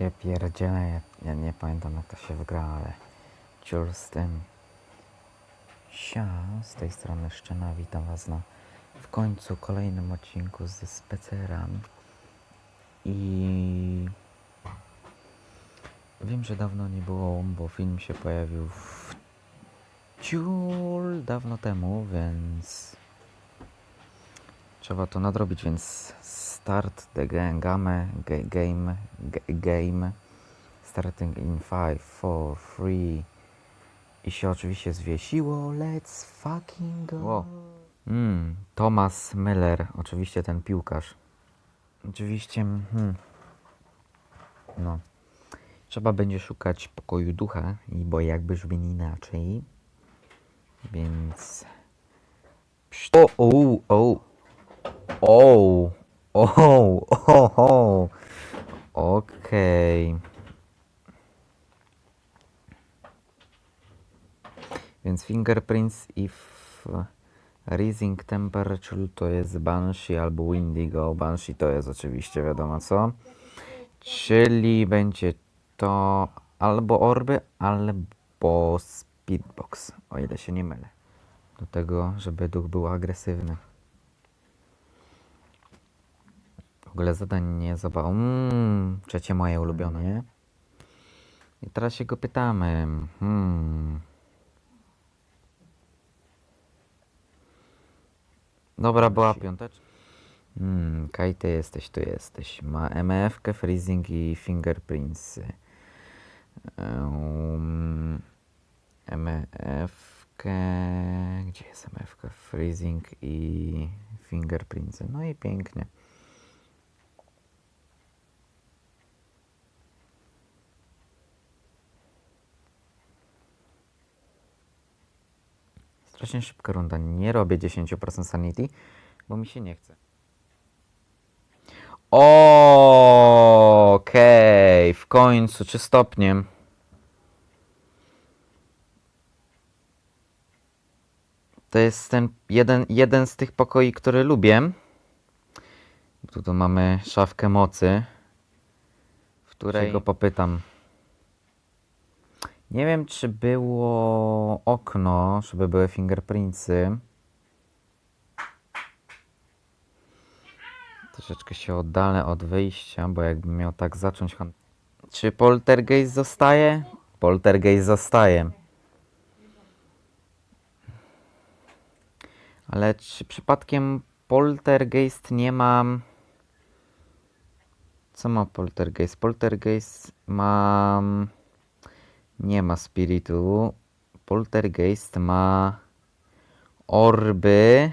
Ja pierdzielę, ja, ja nie pamiętam jak to się wygra, ale ciur z tym. Sia, z tej strony Szczena, witam was na w końcu kolejnym odcinku ze Speceran. I wiem, że dawno nie było, bo film się pojawił w ciul dawno temu, więc trzeba to nadrobić, więc start the game, game, ga- game, ga- game, starting in 5, 4, 3 i się oczywiście zwiesiło, let's fucking go. Wow. Mm, Thomas Müller, oczywiście ten piłkarz. Oczywiście, hmm, no, trzeba będzie szukać pokoju ducha, bo jakby brzmi inaczej, więc... O, o, o, o, o, o, o, okej. Więc fingerprints if rising temperature to jest Banshee albo Windigo. Banshee to jest oczywiście wiadomo co. Czyli będzie to albo orby, albo speedbox, o ile się nie mylę. Do tego, żeby duch był agresywny. W ogóle zadań nie zobaczył. Mm, trzecie moje ulubione, nie? I teraz się go pytamy. Hmm. Dobra, była piąteczka. Hmm, Kaj, ty jesteś, tu jesteś. Ma MF, freezing i fingerprints. Um, MF, gdzie jest MF? Freezing i fingerprints. No i pięknie. Strasznie szybka runda. Nie robię 10% sanity, bo mi się nie chce. Okej, w końcu, czy stopniem? To jest ten jeden, jeden z tych pokoi, który lubię. Tu mamy szafkę mocy, w której go popytam. Nie wiem, czy było okno, żeby były fingerprintsy. Troszeczkę się oddalę od wyjścia, bo jakbym miał tak zacząć. Czy poltergeist zostaje? Poltergeist zostaje. Ale czy przypadkiem poltergeist nie ma. Co ma poltergeist? Poltergeist ma. Nie ma spiritu. Poltergeist ma orby.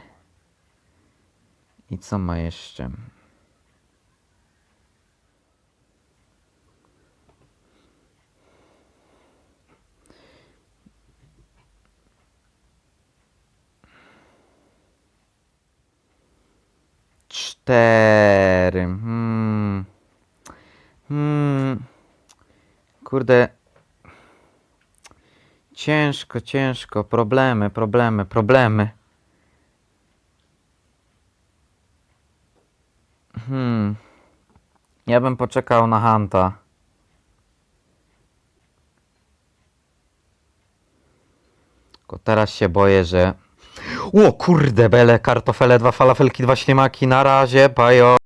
I co ma jeszcze? Cztery. Hmm. Hmm. Kurde. Ciężko, ciężko. Problemy, problemy, problemy. Hmm. Ja bym poczekał na Hanta. Tylko teraz się boję, że... O kurde, bele, kartofele, dwa falafelki, dwa ślimaki, na razie, bajo.